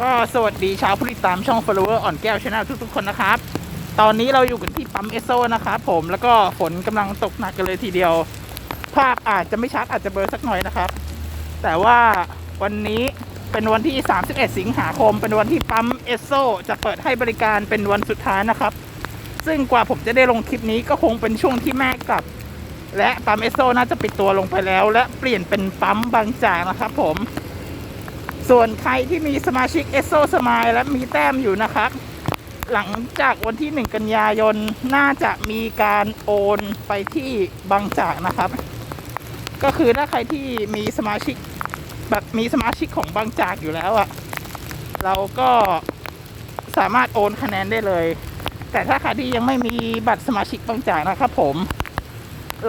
ก็สวัสดีชาวผู้ติดตามช่อง follower อ่อนแก้วช n แนลทุกๆ คนนะครับ ตอนนี้เราอยู่กันที่ปั๊มเอสโซนะครับผมแล้วก็ฝนกำลังตกหนักกันเลยทีเดียว ภาพอาจจะไม่ชัดอาจจะเบลอสักหน่อยนะครับ แต่ว่าวันนี้เป็นวันที่ 31 สิงหาคม เป็นวันที่ปั๊มเอสโซจะเปิดให้บริการเป็นวันสุดท้ายนะครับ ซึ่งกว่าผมจะได้ลงคลิปนี้ก็คงเป็นช่วงที่แม่กลับ และปั๊มเอสโซน่าจะปิดตัวลงไปแล้ว และเปลี่ยนเป็นปั๊มบางจากนะครับผม ส่วนใครที่มีสมาชิกเอสโซสมายและมีแต้มอยู่นะครับหลังจากวันที่ 1 กันยายน น่าจะมีการโอนไปที่บางจากนะครับ ก็คือถ้าใครที่มีสมาชิกแบบมีสมาชิกของบางจากอยู่แล้วอะ่ะ เราก็สามารถโอนคะแนนได้เลย แต่ถ้าใครที่ยังไม่มีบัตรสมาชิกบางจากนะครับผม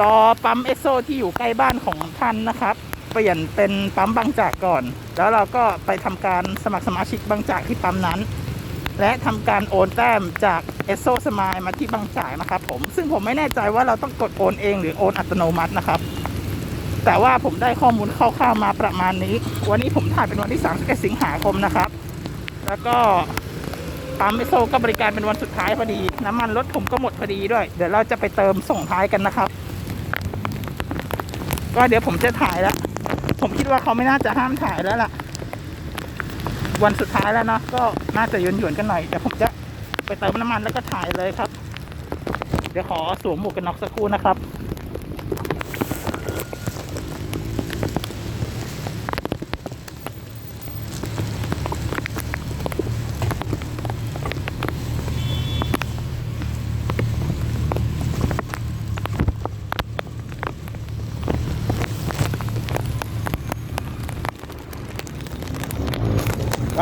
รอปั๊มเอสโซที่อยู่ใกล้บ้านของท่านนะครับ เปลี่ยนเป็นปั๊มบางจากก่อน แล้วเราก็ไปทำการสมัครสมาชิกบางจากที่ปั๊มนั้น และทำการโอนแต้มจากเอสโซสมายมาที่บางจากนะครับผมซึ่งผมไม่แน่ใจว่าเราต้องกดโอนเองหรือโอนอัตโนมัตินะครับ แต่ว่าผมได้ข้อมูลคร่าวๆมาประมาณนี้ วันนี้ผมถ่ายเป็นวันที่31สิงหาคมนะครับ แล้วก็ปั๊มเอสโซก็บริการเป็นวันสุดท้ายพอดี น้ำมันรถผมก็หมดพอดีด้วย เดี๋ยวเราจะไปเติมส่งท้ายกันนะครับ ก็เดี๋ยวผมจะถ่ายแล้ว ว่าเขาไม่น่าจะห้ามถ่ายแล้วล่ะ วันสุดท้ายแล้วเนาะก็น่าจะหยวนหยวนๆกันหน่อยเดี๋ยวผมจะไปเติมน้ำมันแล้วก็ถ่ายเลยครับ เดี๋ยวขอสวมหมวกกันน็อกสักครู่นะครับ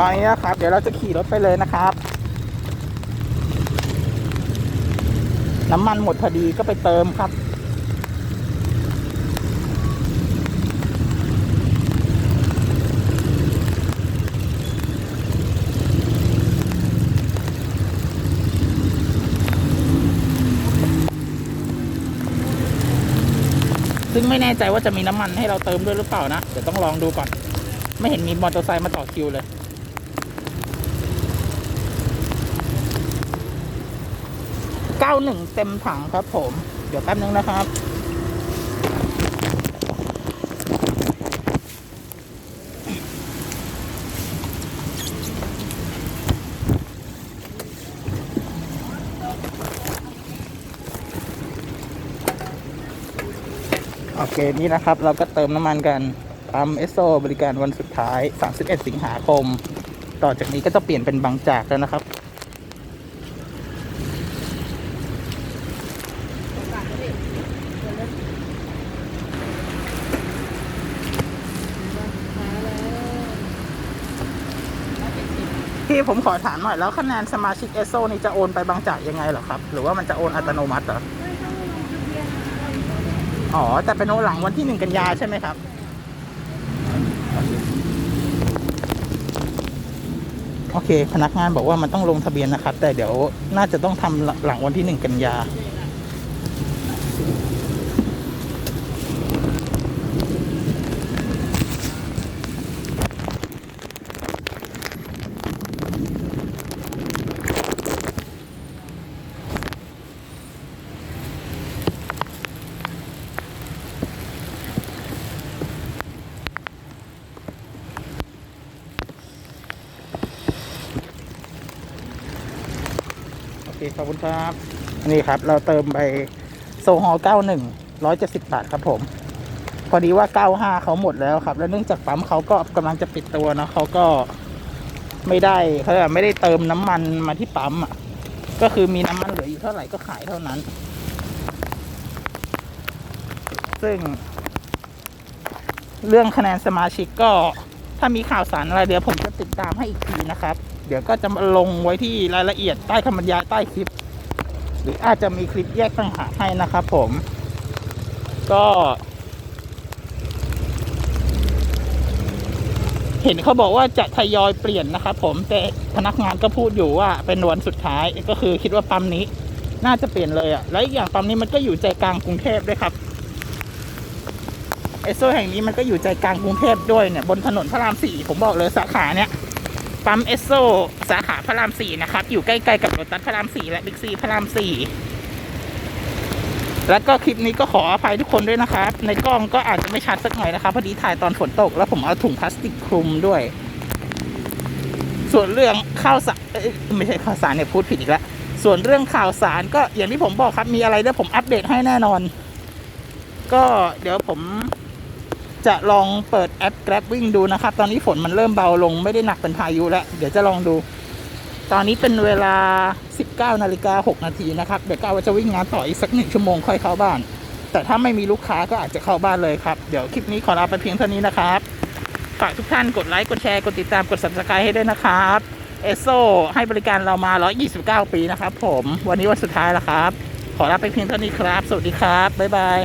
ตอนนี้นะครับ เดี๋ยวเราจะขี่รถไปเลยนะครับ น้ำมันหมดพอดีก็ไปเติมครับซึ่งไม่แน่ใจว่าจะมีน้ำมันให้เราเติมด้วยหรือเปล่านะ เดี๋ยวต้องลองดูก่อน ไม่เห็นมีมอเตอร์ไซค์มาต่อคิวเลย เก้าหนึ่งเต็มถังครับผม เดี๋ยวแป๊บนึงนะครับ โอเค นี่นะครับ เราก็เติมน้ำมันกันปั๊มเอสโซบริการวันสุดท้าย 31 สิงหาคม ต่อจากนี้ก็จะเปลี่ยนเป็นบางจากแล้วนะครับ พี่ผมขอถามหน่อยแล้วคะแนนสมาชิกเอสโซนี่จะโอนไปบางจากยังไงเหรอครับ หรือว่ามันจะโอนอัตโนมัติเหรออ๋อ แต่เป็นโอนหลังวันที่หนึ่งกันยาใช่ไหมครับ โอเค พนักงานบอกว่ามันต้องลงทะเบียนนะครับ แต่เดี๋ยวน่าจะต้องทำหลังวันที่หนึ่งกันยา เคขอบคุณครับ นี่ครับ เราเติมไปโซฮอล91 170บาทครับผม พอดีว่า95เขาหมดแล้วครับ แล้วเนื่องจากปั๊มเขาก็กำลังจะปิดตัวเนะเขาก็ไม่ได้เขาเรียกว่าไม่ได้เติมน้ำมันมาที่ปั๊มอะ ก็คือมีน้ำมันเหลืออยู่เท่าไหร่ก็ขายเท่านั้น ซึ่ง เรื่องคะแนนสมาชิกก็ถ้ามีข่าวสารอะไรเดี๋ยวผมจะติดตามให้อีกทีนะครับ เดี๋ยวก็จะมาลงไว้ที่รายละเอียดใต้คำบรรยายใต้คลิป หรืออาจจะมีคลิปแยกต่างหากให้นะครับผม ก็ เห็นเขาบอกว่าจะทยอยเปลี่ยนนะครับผมแต่พนักงานก็พูดอยู่ว่าเป็นวันสุดท้ายก็คือคิดว่าปั๊มนี้ น่าจะเปลี่ยนเลยอะ่ะและอีกอย่างปั๊มนี้มันก็อยู่ใจกลางกรุงเทพด้วยครับเอสโซแห่งนี้มันก็อยู่ใจกลางกรุงเทพด้วยเนี่ยบนถนนพระรามสี่ผมบอกเลยสาขาเนี่ย ปั๊มเอสโซสาขาพระรามสี่นะครับ อยู่ใกล้ๆกับโรตัสพระรามสี่และบิ๊กซีพระรามสี่แล้วก็คลิปนี้ก็ขออภัยทุกคนด้วยนะครับ ในกล้องก็อาจจะไม่ชัดสักหน่อยนะครับพอดีถ่ายตอนฝนตก แล้วผมเอาถุงพลาสติกคลุมด้วย ส่วนเรื่องข่าวสารไม่ใช่ข่าวสารเนี่ยพูดผิดอีกแล้วส่วนเรื่องข่าวสารก็อย่างที่ผมบอกครับมีอะไรเดี๋ยวผมอัปเดตให้แน่นอน ก็เดี๋ยวผม จะลองเปิดแอป Grab วิ่งดูนะครับ ตอนนี้ฝนมันเริ่มเบาลงไม่ได้หนักเป็นพายุแล้ว เดี๋ยวจะลองดู ตอนนี้เป็นเวลา 19นาฬิกา6นาทีนะครับ เดี๋ยวก้าวว่าจะวิ่งงานต่ออีกสักหนึ่งชั่วโมงค่อยเข้าบ้าน แต่ถ้าไม่มีลูกค้าก็อาจจะเข้าบ้านเลยครับ เดี๋ยวคลิปนี้ขอลาไปเพียงเท่านี้นะครับ ฝากทุกท่านกดไลค์กดแชร์กดติดตามกด subscribe ให้ด้วยนะครับเอสโซให้บริการเรามา 129 ปีนะครับผม วันนี้วันสุดท้ายแล้วครับ ขอลาไปเพียงเท่านี้ครับ สวัสดีครับ บ๊ายบาย